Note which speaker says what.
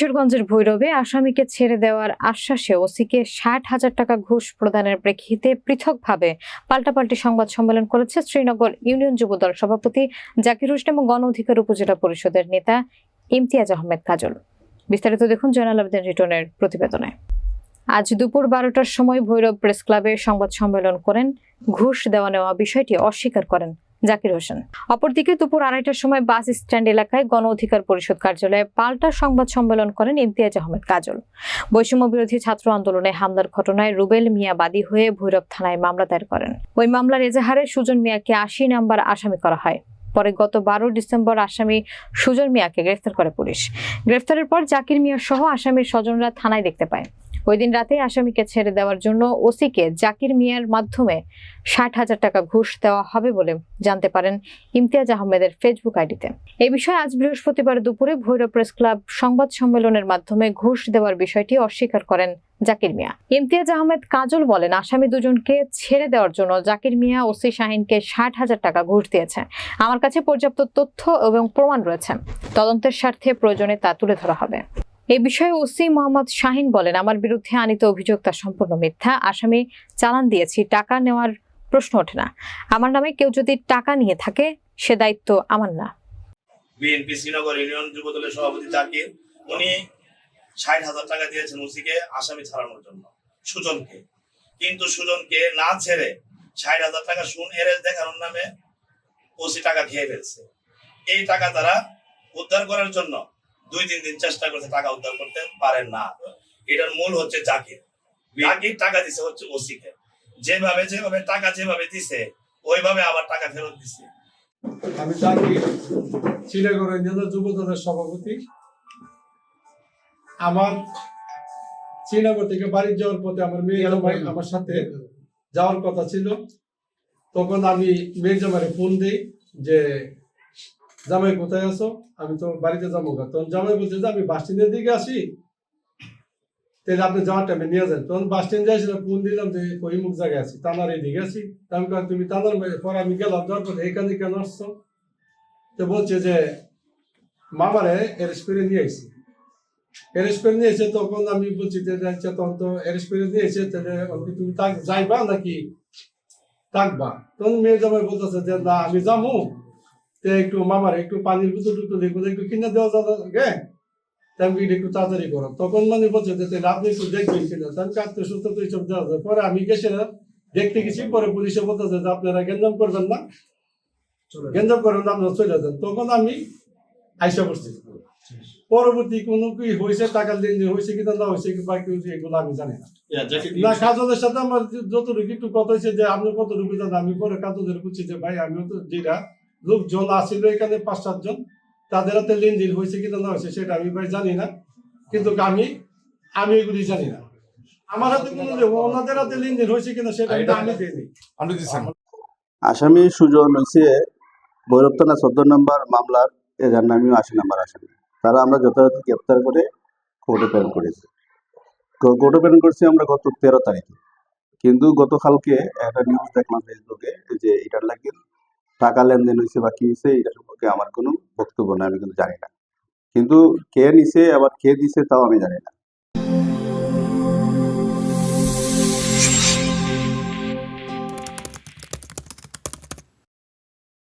Speaker 1: কিশোরগঞ্জের ভৈরবে আসামিকে ছেড়ে দেওয়ার আশ্বাসে ওসিকে ষাট হাজার টাকা ঘুষ প্রদানের প্রেক্ষিতে পৃথকভাবে পাল্টাপাল্টি সংবাদ সম্মেলন করেছে শ্রীনগর ইউনিয়ন যুবদল সভাপতি জাকির হোসেন এবং গণ অধিকার উপজেলা পরিষদের নেতা ইমতিয়াজ আহমেদ কাজল। বিস্তারিত দেখুন জয়নাল আবেদিন রিটনের প্রতিবেদনে। আজ দুপুর বারোটার সময় ভৈরব প্রেস ক্লাবে সংবাদ সম্মেলন করেন। ঘুষ দেওয়া নেওয়া বিষয়টি অস্বীকার করেন জাকির হোসেন। অপরদিকে দুপুর আড়াইটার সময় বাস স্ট্যান্ড এলাকায় গণ অধিকার পরিষদ কার্যালয়ে পাল্টা সংবাদ সম্মেলন করেন ইমতিয়াজ আহমেদ কাজল। বৈষম্য বিরোধী ছাত্র আন্দোলনে হামলার ঘটনায় রুবেল মিয়া বাদী হয়ে ভৈরব থানায় মামলা দায়ের করেন। ওই মামলার এজাহারে সুজন মিয়াকে আশি নাম্বার আসামি করা হয়। পরে গত বারো ডিসেম্বর আসামি সুজন মিয়াকে গ্রেফতার করে পুলিশ। গ্রেফতারের পর জাকির মিয়া সহ আসামির স্বজনরা থানায় দেখতে পায়। ওই দিন রাতে আসামিকে ছেড়ে দেওয়ার জন্য ওসিকে জাকির মিয়ার মাধ্যমে ষাট হাজার টাকা ঘুষ দেওয়া হবে বলে জানতে পারেন ইমতিয়াজ আহমেদের ফেসবুক আইডিতে। এই বিষয়ে আজ বৃহস্পতিবার দুপুরে ভৈরব প্রেস ক্লাব সংবাদ সম্মেলনের মাধ্যমে ঘুষ দেওয়ার বিষয়টি অস্বীকার করেন জাকির মিয়া। ইমতিয়াজ আহমেদ কাজল বলেন, আসামি দুজনকে ছেড়ে দেওয়ার জন্য জাকির মিয়া, ওসি শাহিনকে ষাট হাজার টাকা ঘুষ দিয়েছে। আমার কাছে পর্যাপ্ত তথ্য এবং প্রমাণ রয়েছে। তদন্তের স্বার্থে প্রয়োজনে তা তুলে ধরা হবে। এই বিষয়ে ওসি মোহাম্মদ শাহিন বলেন, আমার বিরুদ্ধে আনিত অভিযোগ তা সম্পূর্ণ মিথ্যা। আসামি চালান দিয়েছি। টাকা নেওয়ার প্রশ্ন ওঠে না। আমার নামে কেউ যদি টাকা নিয়ে থাকে, সে দায়িত্ব আমার না।
Speaker 2: বিএনপি শ্রীনগর ইউনিয়ন যুব দলের সভাপতি জাকির, উনি ষাট হাজার টাকা দিয়েছেন ওসিকে আসামি ছাড়ানোর জন্য, সুজনকে। কিন্তু সুজনকে না ছেড়ে ষাট হাজার টাকা সুন এরেজ দেখানোর নামে ওসি টাকা খেয়ে ফেলছে। এই টাকা তারা উদ্ধার করার জন্য দুই তিন দিন চেষ্টা করছে টাকা উদ্ধার করতে পারেন না। এটার মূল হচ্ছে জাকির। জাকির টাকা দিছে হচ্ছে ওসিকে। যেভাবে যেভাবে টাকা যেভাবে দিছে ওইভাবে আবার টাকা ফেরত দিছে।
Speaker 3: আমি জানি শ্রীনগর ইউনিয়নের যুব দলের সভাপতি। আমার শ্রীনগর থেকে বাড়ি যাওয়ার পথে আমার মেয়ে জামাই আমার সাথে যাওয়ার কথা ছিল। তখন আমি মেয়ে জামাইরে ফোন দিই যে জামাই কোথায় আছো? আমি তো বাড়িতে যাব গা। তখন জামাই বলছে যে আমি বাস স্ট্যান্ডের দিকে আসি। তাহলে আপনি যাওয়ার টাইমে নিয়ে যান। তখন বাস স্ট্যান্ড যাইছিলাম ফোন দিলাম যে ওই মুখ জায়গায় আছি? তানার এইদিকে আছি। আমি কই, তুমি তানার পরে আমি গেলাম যাওয়ার এখানে কেন আসছো? তো বলছে যে মামারে অ্যারেস্ট করে নিয়ে আইছি। অ্যারেস্ট করে নিয়ে এসে তখন আমি বলছি যে আচ্ছা তখন তো অ্যারেস্ট করে নিয়ে এসে তাহলে তুমি যাইবা নাকি থাকবা? তখন মেয়ে জামাই বলতেছে যে না আমি যাব। তো একটু মামার একটু পানির বোতল টুতল এগুলো একটু কিনে দেওয়া যাবে আমি একটু তাড়াতাড়ি করো তখন মানে বলছে যে আপনি একটু দেখবেন কিনা? আমি কাঁদতে সুস্থ তো এইসব দেওয়া যায়। পরে আমি গেছি না দেখতে গেছি পরে পুলিশে বলতেছে যে আপনারা গেঞ্জাম করবেন না। গেঞ্জাম করবেন না আপনারা চলে যান। তখন আমি আইসা পড়ছি। পরবর্তী কোনো কি হয়েছে টাকা লেনদেন হয়েছে কিনা না হয়েছে কি বাকি হয়েছে এগুলো আমি জানি না। না কাজলের সাথে আমার যতটুকু একটু কথা হয়েছে যে আপনি কতটুকু জানেন? আমি পরে কাজলের বুঝছি যে ভাই আমিও তো যেটা লোকজন আসছিল এখানে পাঁচ সাতজন তাদের হাতে লেনদেন হয়েছে কিনা না হয়েছে সেটা আমি ভাই জানি না। কিন্তু আমি আমি এগুলি জানি না। আমার হাতে কোনো ওনাদের হাতে লেনদেন হয়েছে কিনা সেটা কিন্তু আমি দিইনি
Speaker 4: আপনি
Speaker 5: আসামি সুজন হয়েছে ভৈরব থানা চোদ্দ নম্বর মামলার এজার নামেও আশি নম্বর আসামি। তারা আমরা যথাযথ গ্রেপ্তার করে কোর্টে প্রেরণ করেছি। কোর্টে প্রেরণ করছি আমরা গত তেরো তারিখে। কিন্তু গতকালকে একটা নিউজ দেখলাম ফেসবুকে যে এটার লাগে টাকা লেনদেন হয়েছে বা কি হয়েছে, এটা সম্পর্কে আমার কোনো বক্তব্য নেই, আমি কিন্তু জানি না। কিন্তু কে নিছে, আবার কে দিছে, তাও আমি জানি না।